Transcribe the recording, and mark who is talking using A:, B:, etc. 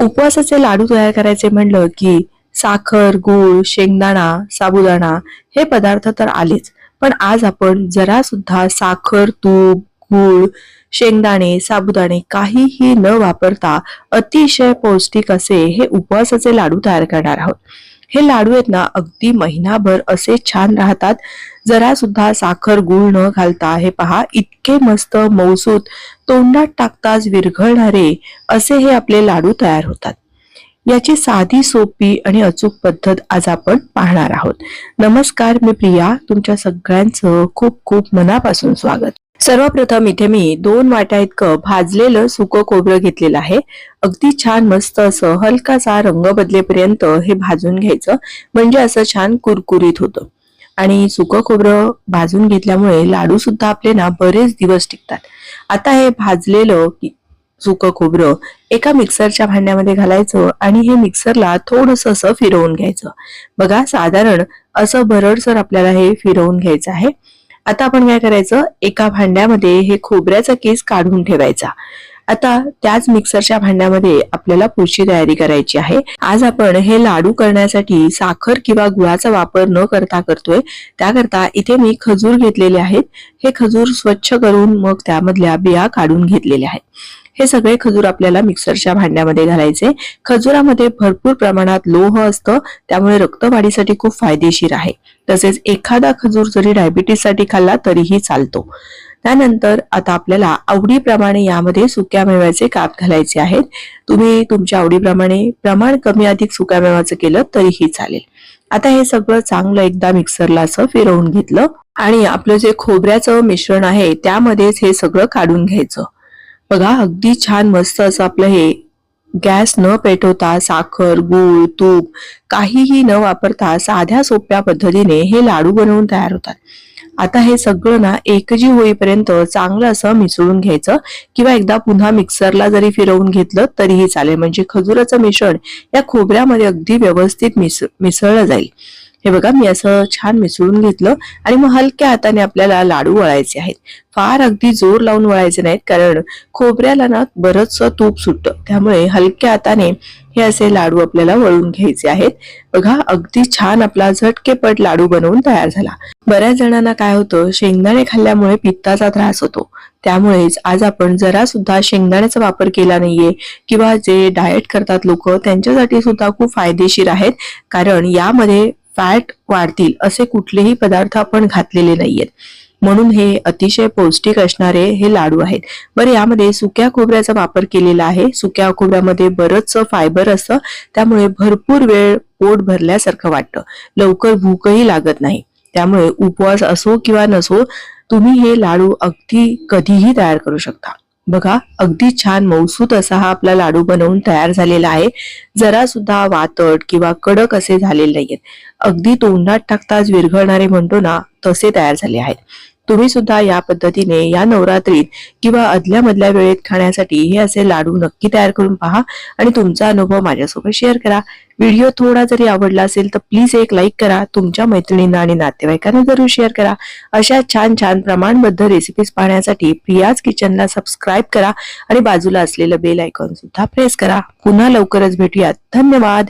A: उपवासाचे लाडू तयार करायचे म्हणलं की साखर गूळ शेंगदाणा साबुदाणा हे पदार्थ तर आलेच. पण आज आपण जरा सुद्धा साखर तूप गूळ शेंगदाणे साबुदाणे काहीही न वापरता अतिशय पौष्टिक असे हे उपवासाचे लाडू तयार करणार आहोत. हे लाडू आहेत ना अगदी महिनाभर असे छान राहतात. जरा सुद्धा साखर गूळ न घालता हे पहा इतके मस्त मौसूत तोंडात टाकताच विरघळणारे असे हे आपले लाडू तयार होतात. याची साधी सोपी आणि अचूक पद्धत आज आपण पाहणार आहोत. नमस्कार मी प्रिया तुमच्या सगळ्यांचं खूप खूप मनापासून स्वागत. सर्वप्रथम इथे मी दोन वाट्या इतकं भाजलेलं सुकं खोबरं घेतलेलं आहे. अगदी छान मस्त असं हलकासा रंग बदलेपर्यंत हे भाजून घ्यायचं. म्हणजे असं छान कुरकुरीत होतं. आणि सुकं खोबरं भाजून घेतल्यामुळे लाडू सुद्धा आपले ना बरेच दिवस टिकतात. आता हे भाजलेलं सुकं खोबरं एका मिक्सरच्या भांड्यामध्ये घालायचं आणि हे मिक्सरला थोडस असं फिरवून घ्यायचं. बघा साधारण असं भरडसर आपल्याला हे फिरवून घ्यायचं आहे. आता आपण काय करायचं? एका भांड्यामध्ये हे खोबऱ्याचा केस काढून ठेवायचा. आता त्याच मिक्सरच्या भांड्यामध्ये आपल्याला पुढची तयारी करायची आहे. आज आपण हे लाडू करण्यासाठी साखर किंवा गुळाचा वापर न करता करतोय. त्याकरता इथे मी खजूर घेतलेले आहेत. हे खजूर स्वच्छ करून मग त्यामधल्या बिया काढून घेतलेल्या आहेत. हे सगळे खजूर आपल्याला मिक्सरच्या भांड्यामध्ये घालायचे. खजुरामध्ये भरपूर प्रमाणात लोह असतं त्यामुळे रक्तवाढीसाठी खूप फायदेशीर आहे. तसेच एखादा खजूर जरी डायबिटीससाठी खाल्ला तरीही चालतो. त्यानंतर आता आपल्याला आवडीप्रमाणे यामध्ये सुक्या मेव्याचे काप घालायचे आहेत. तुम्ही तुमच्या आवडीप्रमाणे प्रमाण कमी अधिक सुक्या मेव्याचं केलं तरीही चालेल. आता हे सगळं चांगलं एकदा मिक्सरला असं फिरवून घेतलं आणि आपलं जे खोबऱ्याचं मिश्रण आहे त्यामध्येच हे सगळं काढून घ्यायचं. बघा अगदी छान मस्त असं आपलं हे गॅस न पेटवता साखर गूळ तूप काहीही न वापरता साध्या सोप्या पद्धतीने हे लाडू बनवून तयार होतात. आता हे सगळं ना एकजी होईपर्यंत चांगलं असं मिसळून घ्यायचं किंवा एकदा पुन्हा मिक्सरला जरी फिरवून घेतलं तरीही चालेल. म्हणजे खजुराचं मिश्रण या खोबऱ्यामध्ये अगदी व्यवस्थित मिस मिसळलं जाईल. हे बघा मी असं छान मिसळून घेतलं आणि मग हलक्या हाताने आपल्याला लाडू वळायचे आहेत. फार अगदी जोर लावून वळायचे नाहीत कारण खोबऱ्याला ना बरंच तूप सुटतं. त्यामुळे हलक्या हाताने हे असे लाडू आपल्याला वळून घ्यायचे आहेत. बघा अगदी छान आपला झटकेपट लाडू बनवून तयार झाला. बऱ्याच जणांना काय होतं शेंगदाणे खाल्ल्यामुळे पित्ताचा त्रास होतो. त्यामुळेच आज आपण जरा सुद्धा शेंगदाण्याचा वापर केला नाहीये किंवा जे डाएट करतात लोक त्यांच्यासाठी सुद्धा खूप फायदेशीर आहेत. कारण यामध्ये फॅट वाढतील असे कुठलेही पदार्थ आपण घातलेले नाहीयेत. म्हणून हे अतिशय पौष्टिक असणारे हे लाडू आहेत. बरं यामध्ये सुक्या खोबऱ्याचा वापर केलेला आहे. सुक्या खोबऱ्यामध्ये बरंचसं फायबर असतं. त्यामुळे भरपूर वेळ पोट भरल्यासारखं वाटतं. लवकर भूकही लागत नाही. त्यामुळे उपवास असो किंवा नसो तुम्ही हे लाडू अगदी कधीही तयार करू शकता. बघा अगदी छान मौसूत असा हा आपला लाडू बनवून तयार झालेला आहे. जरा सुद्धा वातट किंवा कडक असे झालेले नाहीयेत. अगदी तोंडात टाकताच विरघळणारे म्हणतो ना तसे तयार झाले आहेत. तुम्ही सुद्धा या पद्धतीने या नवरात्रीत किंवा अदल्या मधल्या वेळेत खाण्यासाठी हे असे लाडू नक्की तयार करून पहा आणि तुमचा अनुभव माझ्यासोबत शेअर करा. व्हिडिओ थोडा जरी आवडला असेल तर प्लीज एक लाईक करा तुमच्या मैत्रिणींना आणि नातेवाईकांना जरूर शेअर करा. अशा छान छान प्रमाणबद्ध रेसिपीज पाहण्यासाठी प्रियाज किचनला सबस्क्राईब करा आणि बाजूला असलेलं बेल आयकॉन सुद्धा प्रेस करा. पुन्हा लवकरच भेटूयात. धन्यवाद!